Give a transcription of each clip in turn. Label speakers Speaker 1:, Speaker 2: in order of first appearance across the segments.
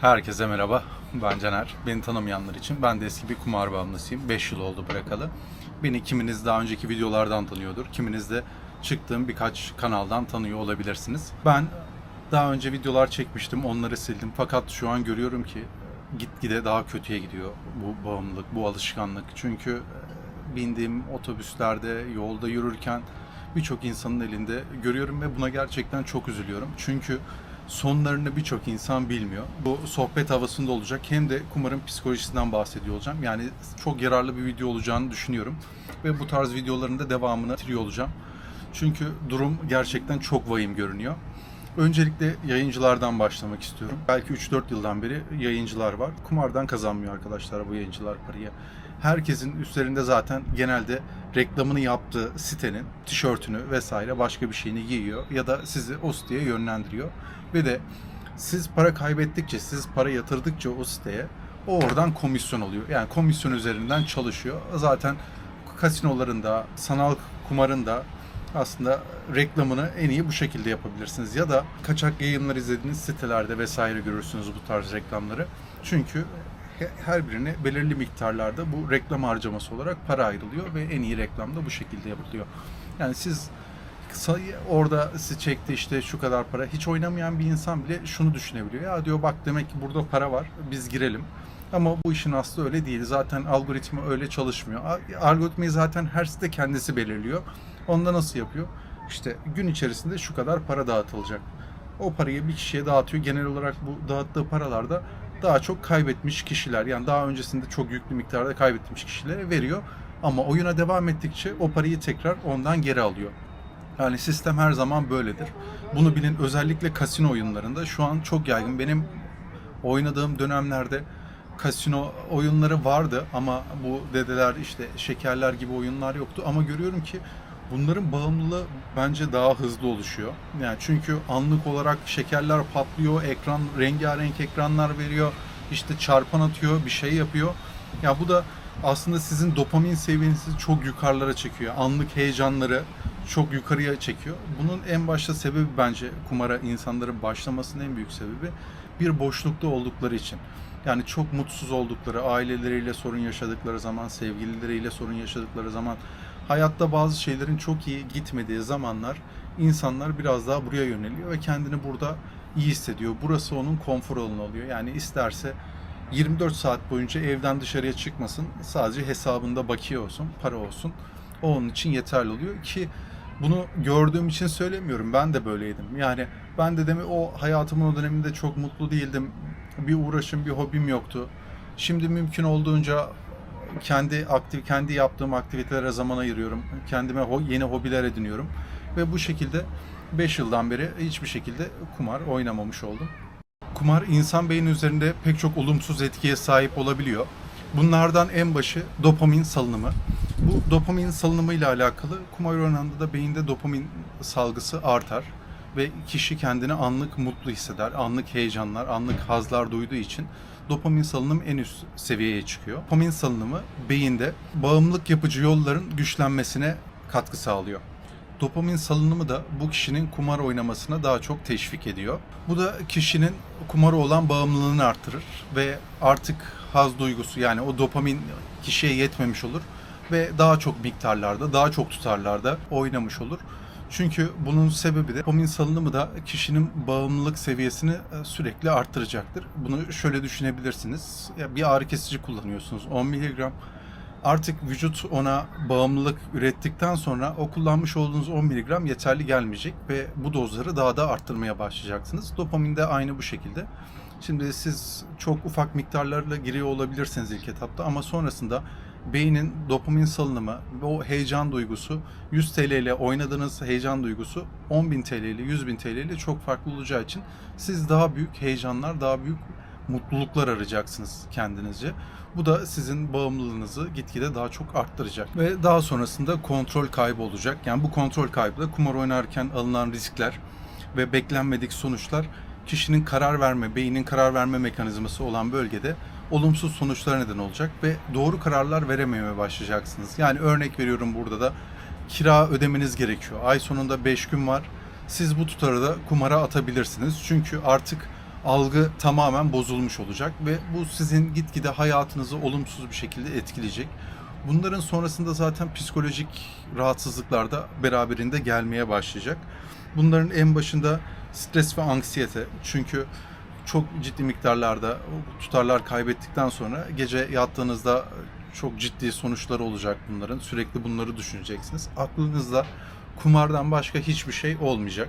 Speaker 1: Herkese merhaba. Ben Caner. Beni tanımayanlar için ben de eski bir kumar bağımlısıyım. 5 yıl oldu bırakalı. Beni kiminiz daha önceki videolardan tanıyordur. Kiminiz de çıktığım birkaç kanaldan tanıyor olabilirsiniz. Ben daha önce videolar çekmiştim. Onları sildim. Fakat şu an görüyorum ki gitgide daha kötüye gidiyor bu bağımlılık, bu alışkanlık. Çünkü e, bindiğim otobüslerde, yolda yürürken birçok insanın elinde görüyorum ve buna gerçekten çok üzülüyorum. Çünkü sonlarını birçok insan bilmiyor. Bu sohbet havasında olacak. Hem de kumarın psikolojisinden bahsediyor olacağım. Yani çok yararlı bir video olacağını düşünüyorum. Ve bu tarz videoların da devamını getiriyor olacağım. Çünkü durum gerçekten çok vahim görünüyor. Öncelikle yayıncılardan başlamak istiyorum. Belki 3-4 yıldan beri yayıncılar var. Kumardan kazanmıyor arkadaşlar bu yayıncılar parayı. Herkesin üstlerinde zaten genelde reklamını yaptığı sitenin tişörtünü vesaire başka bir şeyini giyiyor ya da sizi o siteye yönlendiriyor. Ve de siz para kaybettikçe, siz para yatırdıkça o siteye o oradan komisyon oluyor. Yani komisyon üzerinden çalışıyor. Zaten kasinoların da, sanal kumarın da aslında reklamını en iyi bu şekilde yapabilirsiniz. Ya da kaçak yayınlar izlediğiniz sitelerde vesaire görürsünüz bu tarz reklamları. Çünkü her birine belirli miktarlarda bu reklam harcaması olarak para ayrılıyor ve en iyi reklam da bu şekilde yapılıyor. Yani siz orada sizi çekti işte şu kadar para hiç oynamayan bir insan bile şunu düşünebiliyor. Ya diyor bak demek ki burada para var biz girelim. Ama bu işin aslı öyle değil. Zaten algoritma öyle çalışmıyor. Algoritmayı zaten her site kendisi belirliyor. Onda nasıl yapıyor? İşte gün içerisinde şu kadar para dağıtılacak. O parayı bir kişiye dağıtıyor. Genel olarak bu dağıttığı paralarda daha çok kaybetmiş kişiler yani daha öncesinde çok yüklü miktarda kaybetmiş kişilere veriyor. Ama oyuna devam ettikçe o parayı tekrar ondan geri alıyor. Yani sistem her zaman böyledir. Bunu bilin özellikle kasino oyunlarında şu an çok yaygın. Benim oynadığım dönemlerde kasino oyunları vardı ama bu dedeler işte şekerler gibi oyunlar yoktu ama görüyorum ki bunların bağımlılığı bence daha hızlı oluşuyor. Yani çünkü anlık olarak şekerler patlıyor, ekran rengarenk ekranlar veriyor, işte çarpan atıyor, bir şey yapıyor. Ya bu da aslında sizin dopamin seviyenizi çok yukarılara çekiyor. Anlık heyecanları çok yukarıya çekiyor. Bunun en başta sebebi bence kumara insanların başlamasının en büyük sebebi bir boşlukta oldukları için. Yani çok mutsuz oldukları, aileleriyle sorun yaşadıkları zaman, sevgilileriyle sorun yaşadıkları zaman, hayatta bazı şeylerin çok iyi gitmediği zamanlar insanlar biraz daha buraya yöneliyor ve kendini burada iyi hissediyor. Burası onun konfor alanı oluyor. Yani isterse 24 saat boyunca evden dışarıya çıkmasın. Sadece hesabında bakiye olsun, para olsun. O onun için yeterli oluyor ki bunu gördüğüm için söylemiyorum. Ben de böyleydim. Yani ben de demek o hayatımın o döneminde çok mutlu değildim. Bir uğraşım, bir hobim yoktu. Şimdi mümkün olduğunca kendi aktif kendi yaptığım aktivitelere zaman ayırıyorum. Kendime ho- yeni hobiler ediniyorum ve bu şekilde 5 yıldan beri hiçbir şekilde kumar oynamamış oldum. Kumar insan beyni üzerinde pek çok olumsuz etkiye sahip olabiliyor. Bunlardan en başı dopamin salınımı. Bu dopamin salınımı ile alakalı kumar oynandığında da beyinde dopamin salgısı artar ve kişi kendini anlık mutlu hisseder. Anlık heyecanlar, anlık hazlar duyduğu için dopamin salınımı en üst seviyeye çıkıyor. Dopamin salınımı beyinde bağımlılık yapıcı yolların güçlenmesine katkı sağlıyor. Dopamin salınımı da bu kişinin kumar oynamasına daha çok teşvik ediyor. Bu da kişinin kumara olan bağımlılığını artırır ve artık haz duygusu yani o dopamin kişiye yetmemiş olur ve daha çok miktarlarda, daha çok tutarlarda oynamış olur. Çünkü bunun sebebi de dopamin salınımı da kişinin bağımlılık seviyesini e, sürekli arttıracaktır. Bunu şöyle düşünebilirsiniz. Ya bir ağrı kesici kullanıyorsunuz 10 miligram artık vücut ona bağımlılık ürettikten sonra o kullanmış olduğunuz 10 mg yeterli gelmeyecek ve bu dozları daha da arttırmaya başlayacaksınız. Dopamin de aynı bu şekilde. Şimdi siz çok ufak miktarlarla giriyor olabilirsiniz ilk etapta ama sonrasında beynin dopamin salınımı ve o heyecan duygusu 100 TL ile oynadığınız heyecan duygusu 10.000 TL ile 100.000 TL ile çok farklı olacağı için siz daha büyük heyecanlar, daha büyük mutluluklar arayacaksınız kendinizce. Bu da sizin bağımlılığınızı gitgide daha çok arttıracak. Ve daha sonrasında kontrol kaybı olacak. Yani bu kontrol kaybı da kumar oynarken alınan riskler ve beklenmedik sonuçlar kişinin karar verme, beynin karar verme mekanizması olan bölgede olumsuz sonuçlara neden olacak ve doğru kararlar verememeye başlayacaksınız. Yani örnek veriyorum burada da kira ödemeniz gerekiyor. Ay sonunda 5 gün var. Siz bu tutarı da kumara atabilirsiniz. Çünkü artık algı tamamen bozulmuş olacak ve bu sizin gitgide hayatınızı olumsuz bir şekilde etkileyecek. Bunların sonrasında zaten psikolojik rahatsızlıklar da beraberinde gelmeye başlayacak. Bunların en başında stres ve anksiyete. Çünkü çok ciddi miktarlarda tutarlar kaybettikten sonra gece yattığınızda çok ciddi sonuçları olacak bunların. Sürekli bunları düşüneceksiniz. Aklınızda kumardan başka hiçbir şey olmayacak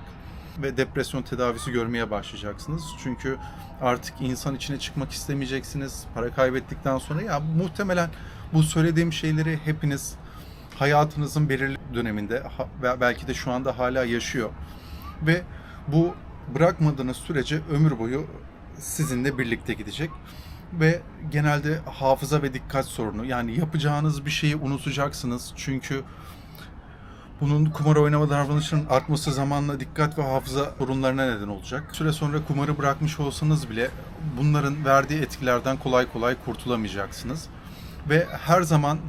Speaker 1: ve depresyon tedavisi görmeye başlayacaksınız. Çünkü artık insan içine çıkmak istemeyeceksiniz. Para kaybettikten sonra ya muhtemelen bu söylediğim şeyleri hepiniz hayatınızın belirli döneminde belki de şu anda hala yaşıyor. Ve bu bırakmadığınız sürece ömür boyu sizinle birlikte gidecek. Ve genelde hafıza ve dikkat sorunu. Yani yapacağınız bir şeyi unutacaksınız. Çünkü bunun kumar oynama davranışının artması zamanla dikkat ve hafıza sorunlarına neden olacak. Süre sonra kumarı bırakmış olsanız bile bunların verdiği etkilerden kolay kolay kurtulamayacaksınız. Ve her zaman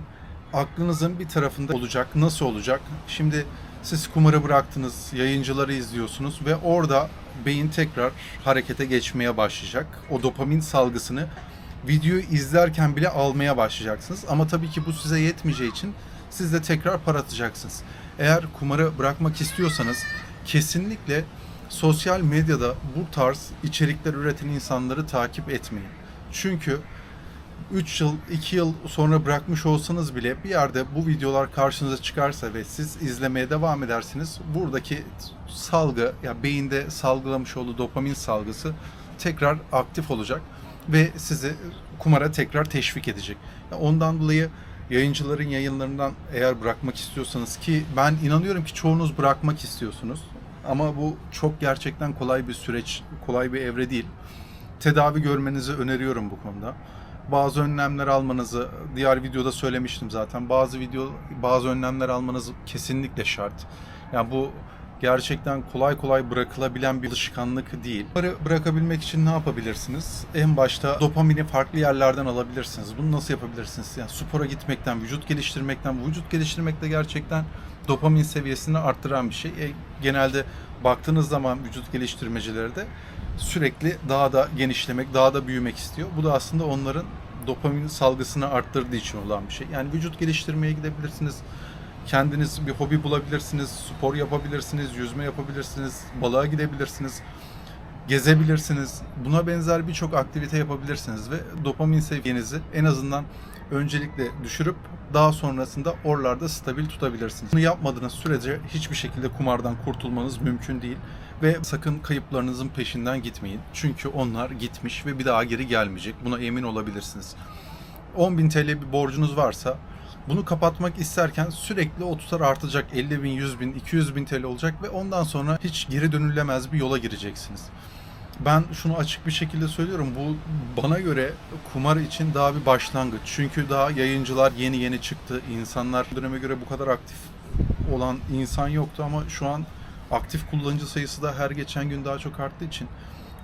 Speaker 1: aklınızın bir tarafında olacak. Nasıl olacak? Şimdi siz kumarı bıraktınız, yayıncıları izliyorsunuz ve orada beyin tekrar harekete geçmeye başlayacak. O dopamin salgısını videoyu izlerken bile almaya başlayacaksınız. Ama tabii ki bu size yetmeyeceği için siz de tekrar para atacaksınız. Eğer kumarı bırakmak istiyorsanız kesinlikle sosyal medyada bu tarz içerikler üreten insanları takip etmeyin. Çünkü 3 yıl, 2 yıl sonra bırakmış olsanız bile bir yerde bu videolar karşınıza çıkarsa ve siz izlemeye devam edersiniz. Buradaki salgı, ya beyinde salgılamış olduğu dopamin salgısı tekrar aktif olacak ve sizi kumara tekrar teşvik edecek. Ya Ondan dolayı yayıncıların yayınlarından eğer bırakmak istiyorsanız ki ben inanıyorum ki çoğunuz bırakmak istiyorsunuz. Ama bu çok gerçekten kolay bir süreç, kolay bir evre değil. Tedavi görmenizi öneriyorum bu konuda. Bazı önlemler almanızı diğer videoda söylemiştim zaten. Bazı video bazı önlemler almanız kesinlikle şart. Yani bu gerçekten kolay kolay bırakılabilen bir alışkanlık değil. Bunları bırakabilmek için ne yapabilirsiniz? En başta dopamini farklı yerlerden alabilirsiniz. Bunu nasıl yapabilirsiniz? Yani spora gitmekten, vücut geliştirmekten, vücut geliştirmek de gerçekten dopamin seviyesini arttıran bir şey. E, genelde baktığınız zaman vücut geliştirmecileri de sürekli daha da genişlemek, daha da büyümek istiyor. Bu da aslında onların dopamin salgısını arttırdığı için olan bir şey. Yani vücut geliştirmeye gidebilirsiniz. Kendiniz bir hobi bulabilirsiniz, spor yapabilirsiniz, yüzme yapabilirsiniz, balığa gidebilirsiniz, gezebilirsiniz. Buna benzer birçok aktivite yapabilirsiniz ve dopamin seviyenizi en azından öncelikle düşürüp daha sonrasında oralarda stabil tutabilirsiniz. Bunu yapmadığınız sürece hiçbir şekilde kumardan kurtulmanız mümkün değil ve sakın kayıplarınızın peşinden gitmeyin. Çünkü onlar gitmiş ve bir daha geri gelmeyecek. Buna emin olabilirsiniz. 10.000 TL bir borcunuz varsa bunu kapatmak isterken sürekli o tutar artacak 50 bin, 100 bin, 200 bin TL olacak ve ondan sonra hiç geri dönülemez bir yola gireceksiniz. Ben şunu açık bir şekilde söylüyorum. Bu bana göre kumar için daha bir başlangıç. Çünkü daha yayıncılar yeni yeni çıktı. İnsanlar döneme göre bu kadar aktif olan insan yoktu ama şu an aktif kullanıcı sayısı da her geçen gün daha çok arttığı için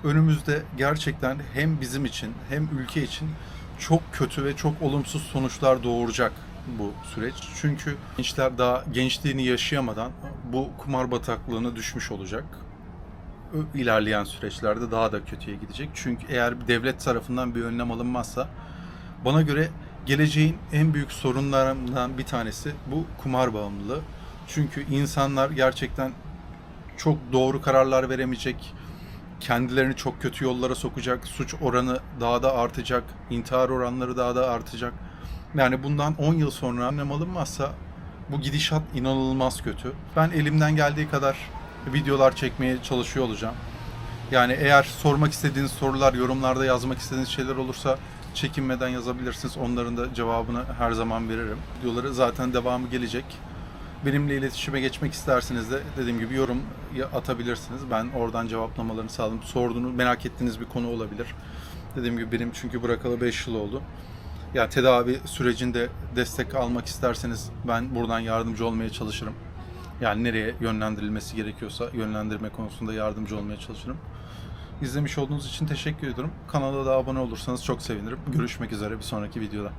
Speaker 1: önümüzde gerçekten hem bizim için hem ülke için çok kötü ve çok olumsuz sonuçlar doğuracak bu süreç. Çünkü gençler daha gençliğini yaşayamadan bu kumar bataklığına düşmüş olacak. İlerleyen süreçlerde daha da kötüye gidecek. Çünkü eğer devlet tarafından bir önlem alınmazsa bana göre geleceğin en büyük sorunlarından bir tanesi bu kumar bağımlılığı. Çünkü insanlar gerçekten çok doğru kararlar veremeyecek, kendilerini çok kötü yollara sokacak, suç oranı daha da artacak, intihar oranları daha da artacak. Yani bundan 10 yıl sonra önlem alınmazsa bu gidişat inanılmaz kötü. Ben elimden geldiği kadar videolar çekmeye çalışıyor olacağım. Yani eğer sormak istediğiniz sorular, yorumlarda yazmak istediğiniz şeyler olursa çekinmeden yazabilirsiniz. Onların da cevabını her zaman veririm. Videoları zaten devamı gelecek. Benimle iletişime geçmek isterseniz de dediğim gibi yorum atabilirsiniz. Ben oradan cevaplamalarını sağlarım. Sorduğunuz, merak ettiğiniz bir konu olabilir. Dediğim gibi benim çünkü bırakalı 5 yıl oldu. Ya tedavi sürecinde destek almak isterseniz ben buradan yardımcı olmaya çalışırım. Yani nereye yönlendirilmesi gerekiyorsa yönlendirme konusunda yardımcı olmaya çalışırım. İzlemiş olduğunuz için teşekkür ediyorum. Kanala da abone olursanız çok sevinirim. Görüşmek üzere bir sonraki videoda.